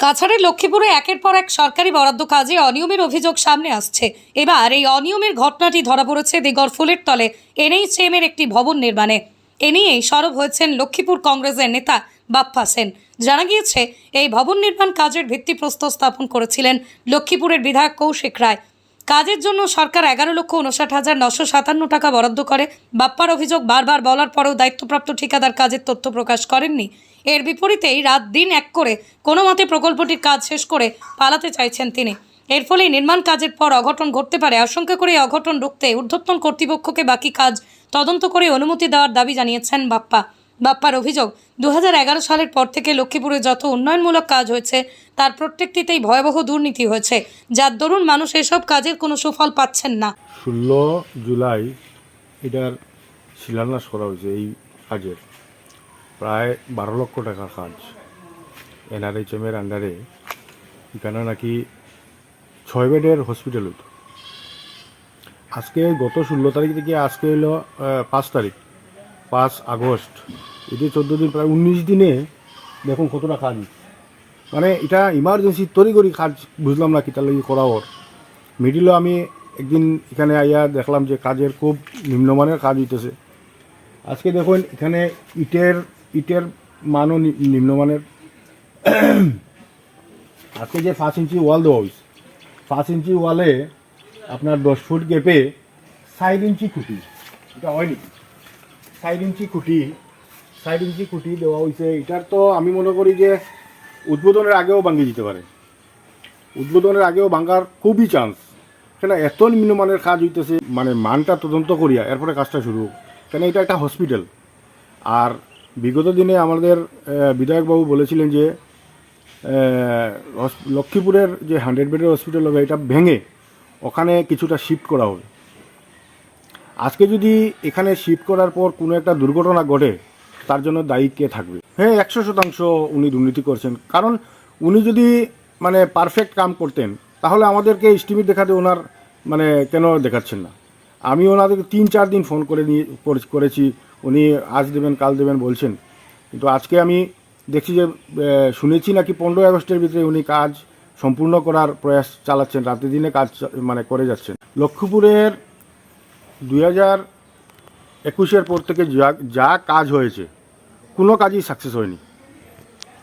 কাছাড়ের লক্ষ্মীপুরে একের পর এক সরকারি বরাদ্দ কাজে অনিয়মের অভিযোগ সামনে আসছে। এবার এই অনিয়মের ঘটনাটি ধরা পড়েছে দিগর ফুলের তলে এনএইচএম এর একটি ভবন নির্মাণে। এ নিয়েই সরব হয়েছেন লক্ষ্মীপুর কংগ্রেসের নেতা বাপ্পা সেন। জানা গিয়েছে, এই ভবন নির্মাণ কাজের ভিত্তিপ্রস্তর স্থাপন করেছিলেন লক্ষ্মীপুরের বিধায়ক কৌশিক রায়। কাজের জন্য সরকার এগারো লক্ষ উনষাট হাজার নশো সাতান্ন টাকা বরাদ্দ করে। বাপ্পার অভিযোগ বারবার বলার পরেও দায়িত্বপ্রাপ্ত ঠিকাদার কাজের তথ্য প্রকাশ করেননি। এর বিপরীতেই রাত দিন এক করে কোনো মতে প্রকল্পটির কাজ শেষ করে পালাতে চাইছেন তিনি। এর ফলে নির্মাণ কাজের পর অঘটন ঘটতে পারে। আশঙ্কা করে অঘটন রুখতে ঊর্ধ্বতন কর্তৃপক্ষকে বাকি কাজ তদন্ত করে অনুমতি দেওয়ার দাবি জানিয়েছেন বাপ্পা। বাপ্পার অভিযোগ দু হাজার এগারো সালের পর থেকে লক্ষ্মীপুরে যত উন্নয়নমূলক কাজ হয়েছে, তার প্রত্যেকটিতেই ভয়াবহ দুর্নীতি হয়েছে। যার দরুন মানুষ এসব কাজের কোনো সুফল পাচ্ছেন না। ষোলো জুলাই এটার শিলান্যাস করা হয়েছে এই কাজের। প্রায় বারো লক্ষ টাকার কাজ এনআরএইচএমের আন্ডারে। এখানে নাকি ছয় বেডের হসপিটাল হইতো। আজকে গত ষোলো তারিখ থেকে আজকে হলো পাঁচ তারিখ। পাঁচ আগস্ট। এটি চোদ্দ দিন, প্রায় উনিশ দিনে দেখুন কতটা কাজ মানে এটা ইমার্জেন্সি তৈরি করি কাজ বুঝলাম না কি তার লাগে করা ওর মিডিলও আমি একদিন এখানে আইয়া দেখলাম যে কাজের খুব নিম্নমানের কাজ হইতেছে। আজকে দেখুন এখানে ইটের ইটের মানও নিম্নমানের। আজকে যে পাঁচ ইঞ্চি ওয়াল দেওয়া হয়েছে পাঁচ ইঞ্চি ওয়ালে আপনার দশ ফুট গেপে সাইড ইঞ্চি খুঁটি। এটা হয়নি সাইড ইঞ্চি খুঁটি সাইড ইঞ্চি খুঁটি দেওয়া হয়েছে এটার তো আমি মনে করি যে উদ্বোধনের আগেও ভাঙিয়ে দিতে পারে। উদ্বোধনের আগেও ভাঙার খুবই চান্স কেন এত নিম্নমানের কাজ হইতেছে মানে মানটা তদন্ত করিয়া এরপরে কাজটা শুরু। কেন এটা একটা হসপিটাল আর বিগত দিনে আমাদের বিধায়কবাবু বলেছিলেন যে লক্ষ্মীপুরের যে হান্ড্রেড বেডের হসপিটাল হবে, এটা ভেঙে ওখানে কিছুটা শিফট করা হবে। আজকে যদি এখানে শিফট করার পর কোনো একটা দুর্ঘটনা ঘটে, তার জন্য দায়ী কে থাকবে? হ্যাঁ একশো শতাংশ উনি দুর্নীতি করছেন। কারণ উনি যদি মানে পারফেক্ট কাম করতেন, তাহলে আমাদেরকে এস্টিমেট দেখাতে ওনার মানে কেন দেখাচ্ছেন না? আমি ওনাদেরকে তিন চার দিন ফোন করে নিয়ে করেছি উনি আজ দেবেন, কাল দেবেন বলছেন। কিন্তু আজকে আমি দেখছি যে শুনেছি নাকি পনেরোই আগস্টের ভিতরে উনি কাজ সম্পূর্ণ করার প্রয়াস চালাচ্ছেন রাতে দিনে কাজ মানে করে যাচ্ছেন। লক্ষ্মীপুরের দুই হাজার একুশের পর থেকে যা যা কাজ হয়েছে, কোনো কাজই সাকসেস হয়নি।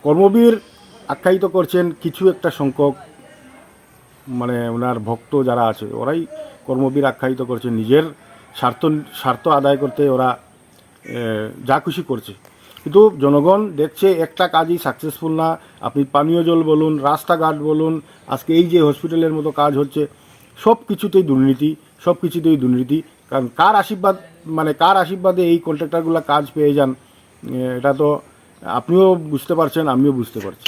কর্মবীর আখ্যায়িত করছেন কিছু একটা সংখ্যক মানে ওনার ভক্ত যারা আছে, ওরাই কর্মবীর আখ্যায়িত করছে, নিজের স্বার্থ স্বার্থ আদায় করতে ওরা যা খুশি করছে। কিন্তু জনগণ দেখছে একটা কাজই সাকসেসফুল না, আপনি পানীয় জল বলুন, রাস্তাঘাট বলুন, আজকে এই যে হসপিটালের মতো কাজ হচ্ছে সব কিছুতেই দুর্নীতি সব কিছুতেই দুর্নীতি। কারণ কার আশীর্বাদ মানে কার আশীর্বাদে এই কন্ট্রাক্টরগুলো কাজ পেয়ে যান এটা তো আপনিও বুঝতে পারছেন, আমিও বুঝতে পারছি।